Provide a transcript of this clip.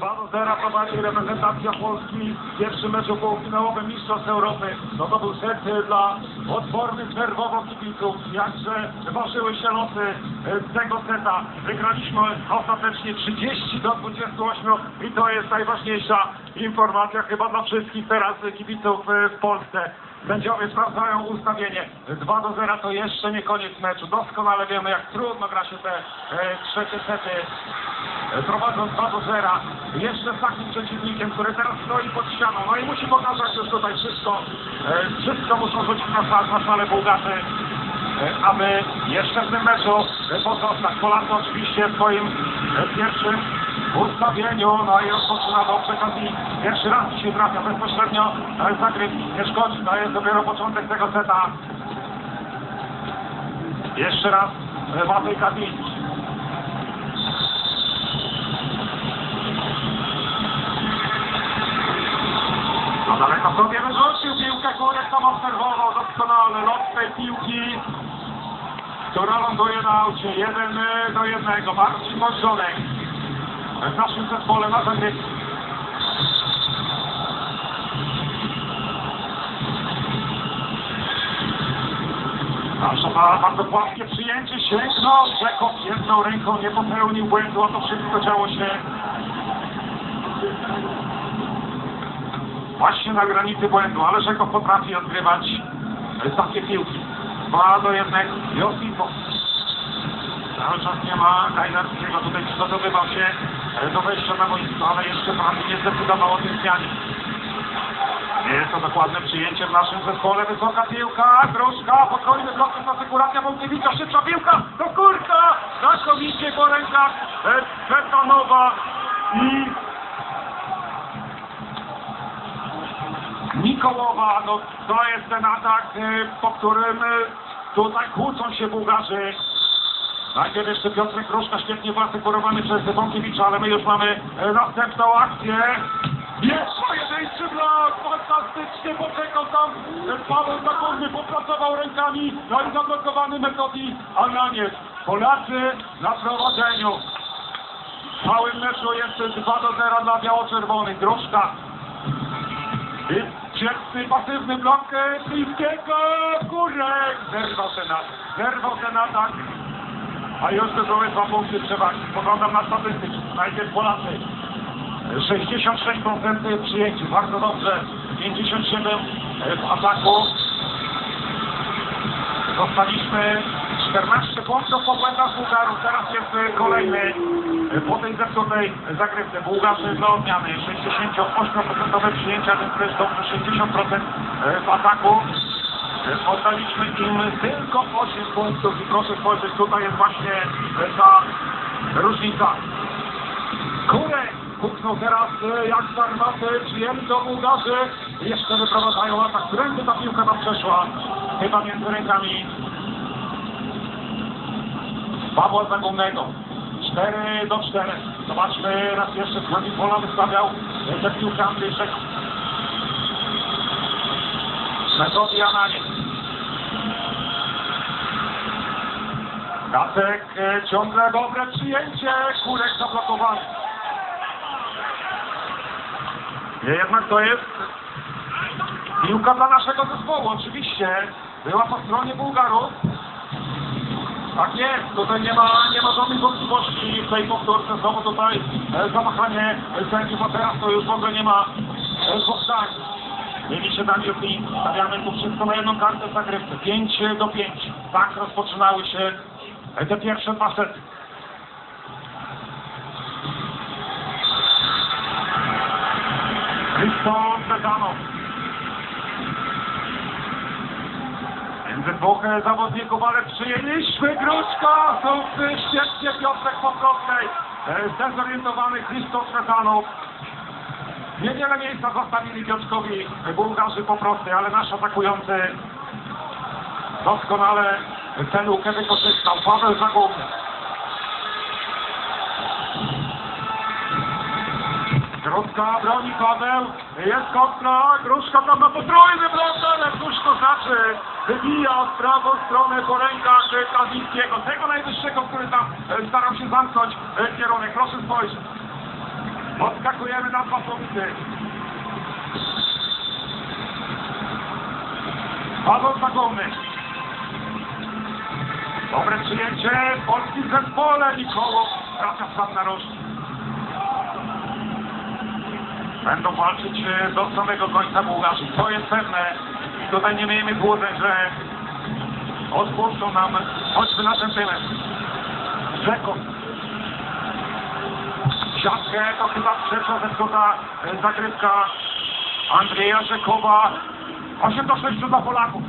2 do 0 prowadzi reprezentacja Polski w pierwszym meczu półfinałowym Mistrzostw Europy. No to był set y, dla odpornych nerwowo kibiców. Jakże ważyły się losy y, tego seta. Wygraliśmy ostatecznie 30 do 28 i to jest najważniejsza informacja chyba dla wszystkich teraz y, kibiców w Polsce. Sędziowie sprawdzają ustawienie. 2 do 0 to jeszcze nie koniec meczu. Doskonale wiemy, jak trudno gra się te e, trzecie sety. E, Prowadząc 2 do 0. Jeszcze z takim przeciwnikiem, który teraz stoi pod ścianą. No i musi pokazać już tutaj wszystko. E, wszystko muszą rzucić na, na salę Bułgarzy. e, Aby jeszcze w tym meczu e, pozostać. Polacy oczywiście w swoim e, pierwszym ustawieniu, no i rozpoczyna do okazji. Pierwszy raz dzisiaj trafia bezpośrednio e, zagryw. Nie szkodzi, to jest dopiero początek tego seta. Jeszcze raz Matej Kawicz. No daleko sobie wyrzucił piłkę, Kurek tam obserwował doskonale lot tej piłki, która ląduje na aucie. Jeden e, do jednego. Marcin Możdżonek w naszym zespole na pana, bardzo płaskie przyjęcie, sięgnął, Rzekow jedną ręką nie popełnił błędu, a to wszystko działo się właśnie na granicy błędu, ale Rzekow potrafi odgrywać takie piłki. Dwa do jednego, Josifo. Cały czas nie ma Kajnarskiego, tutaj przygotowywał się do wejścia na boisko, ale jeszcze pan nie zdecydował o tym zmianie. Nie jest to dokładne przyjęcie w naszym zespole. Wysoka piłka, gruszka, podwójny blok z asekuracja Wątkiewicza, szybsza piłka, do kurka, znakomicie po rękach Stefanowa i Nikołowa. No to jest ten atak, e, po którym e, tutaj kłócą się Bułgarzy. Najpierw jeszcze Piotrek Gruszka świetnie wyasekurowany przez Wątkiewicza, ale my już mamy e, następną akcję. Jest pojedynczy blok, fantastycznie poczekał tam e, Paweł Zakonny, popracował rękami, no i zablokowany Metodi Alaniec. Polacy na prowadzeniu. W całym meczu jest 2 do 0 dla biało-czerwonych. Gruszka. Świetny pasywny blok e, Pliskiego, Górek. Zerwał ten atak, zerwał ten. A już to były dwa punkty przewagi. Poglądam na statystyki. Najpierw Polacy. 66% przyjęci. Bardzo dobrze. 57 w ataku. Dostaliśmy 14 punktów po błędach Bułgarów. Teraz jest kolejny po tej zepsutej zagrywce. Bułgarzy do odmiany. 68% przyjęcia, więc też dobrze 60% w ataku. Oddaliśmy im tylko 8 punktów i proszę spojrzeć, tutaj jest właśnie e, ta różnica. Kurek kupnął teraz e, jak z armaty, przyjęli do Bułgarzy. Jeszcze wyprowadzają atak. Którędy ta piłka tam przeszła? Chyba między rękami Pawła Zagumnego. 4 do 4. Zobaczmy raz jeszcze, z pola wystawiał e, tę piłkę Andrzejczek. Metodi Ananiec. Gacek, e, ciągle dobre przyjęcie, Kurek zablokowany. Nie, jednak to jest piłka dla naszego zespołu, oczywiście. Była po stronie Bułgarów. Tak jest, tutaj nie ma, nie ma żadnych wątpliwości w tej powtórce. Znowu tutaj e, zamachanie sędziów, a teraz to już w ogóle nie ma e, dwóch zdań. Mieli się Daniel i stawiamy tu wszystko na jedną kartę w zagrywce. 5 do 5. Tak rozpoczynały się te pierwsze dwa sety. Krzysztof Bezanow. Między dwóch zawodników, ale przyjęliśmy Gruszka. Są e, świetnie Piotrek Pokrowskiej. Zdezorientowany Krzysztof Bezanow. Niewiele miejsca zostawili Piotrkowi Bułgarzy po prostu, ale nasz atakujący doskonale tę lukę wykorzystał. Paweł Zagłówny. Gruszka broni Paweł, jest kontra, Gruszka tam ma potrójny blok, ale to znaczy? Wybija w prawą stronę po rękach Kawickiego, tego najwyższego, który tam e, starał się zamknąć e, kierunek. Proszę spojrzeć. Odskakujemy na dwa punkty. Paweł Zagłowny. Dobre przyjęcie w polskim zespole. Nikoło wraca sam na rożki. Będą walczyć e, do samego końca Bułgarzy. To jest pewne. Tutaj nie miejmy złudzeń, że odpuszczą nam choćby na ten tyłem. Rzeką. Siatkę to chyba trzecia zepsuta e, zagrywka Andrzeja Rzekowa. 8 do 6 dla Polaków.